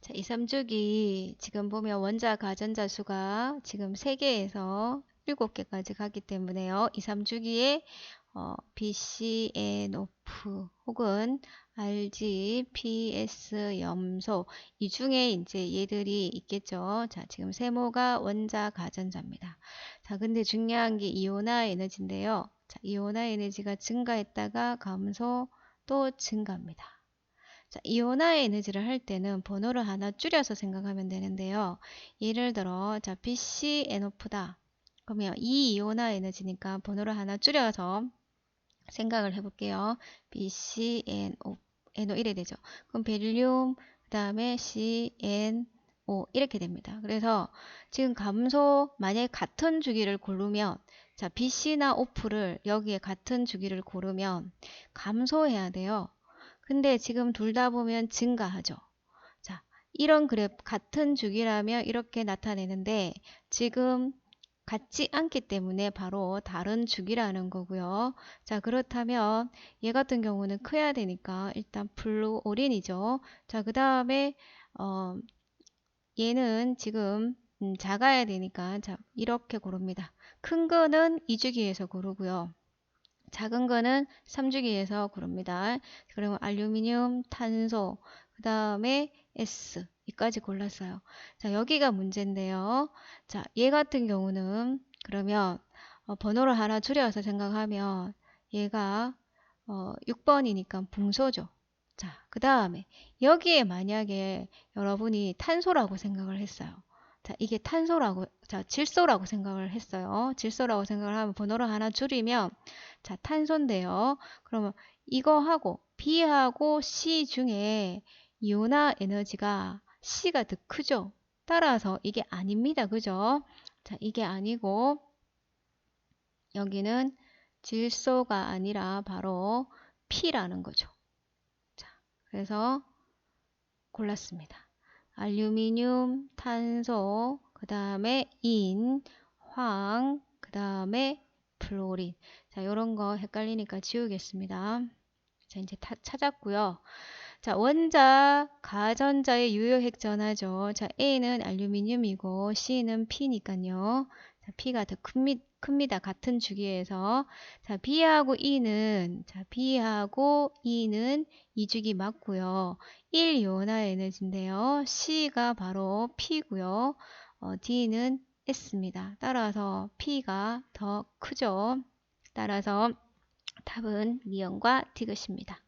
자, 2, 3주기 지금 보면 원자 가전자 수가 지금 3개에서 7개까지 가기 때문에요. 2, 3주기에 어, BCNOF 혹은 RG, PS, 염소 이 중에 이제 얘들이 있겠죠. 자, 지금 세모가 원자 가전자입니다. 자, 근데 중요한 게 이온화 에너지인데요. 자, 이온화 에너지가 증가했다가 감소 또 증가합니다. 자, 이온화 에너지를 할 때는 번호를 하나 줄여서 생각하면 되는데요. 예를 들어, 자, BCNO다. 그러면 이 이온화 에너지니까 번호를 하나 줄여서 생각을 해볼게요. BCNO, NO 이래 되죠. 그럼 베릴륨, 그 다음에 CNO 이렇게 됩니다. 그래서 지금 감소, 만약에 같은 주기를 고르면 자, BC나 OF를 여기에 같은 주기를 고르면 감소해야 돼요. 근데 지금 둘 다 보면 증가하죠. 자, 이런 그래프 같은 주기라면 이렇게 나타내는데 지금 같지 않기 때문에 바로 다른 주기라는 거고요. 자, 그렇다면 얘 같은 경우는 커야 되니까 일단 플루오린이죠. 자, 그 다음에 어, 얘는 지금 음, 작아야 되니까 자, 이렇게 고릅니다. 큰 거는 2주기에서 고르고요. 작은 거는 3주기에서 고릅니다. 그러면 알루미늄, 탄소, 그 다음에 S 이까지 골랐어요. 자, 여기가 문제인데요. 자, 얘 같은 경우는 그러면 어, 번호를 하나 줄여서 생각하면 얘가 어, 6번이니까 붕소죠. 자, 그 다음에 여기에 만약에 여러분이 탄소라고 생각을 했어요. 자, 이게 탄소라고, 자, 질소라고 생각을 했어요. 질소라고 생각을 하면 번호를 하나 줄이면, 자, 탄소인데요. 그러면 이거하고 B하고 C 중에 이온화 에너지가 C가 더 크죠. 따라서 이게 아닙니다. 그죠? 자, 이게 아니고 여기는 질소가 아니라 바로 P라는 거죠. 자, 그래서 골랐습니다. 알루미늄, 탄소, 그 다음에 인, 황, 그 다음에 플로린. 자, 요런 거 헷갈리니까 지우겠습니다. 자, 이제 다 찾았고요. 자, 원자, 가전자의 유효핵전하죠. 자, A는 알루미늄이고 C는 P니까요. 자, P가 더 큽니, 큽니다. 같은 주기에서. 자, B하고 E는, 자, B하고 E는 이주기 맞고요. 1이온화 에너지인데요. C가 바로 P고요. 어, D는 S입니다. 따라서 P가 더 크죠. 따라서 답은 미연과 디귿입니다.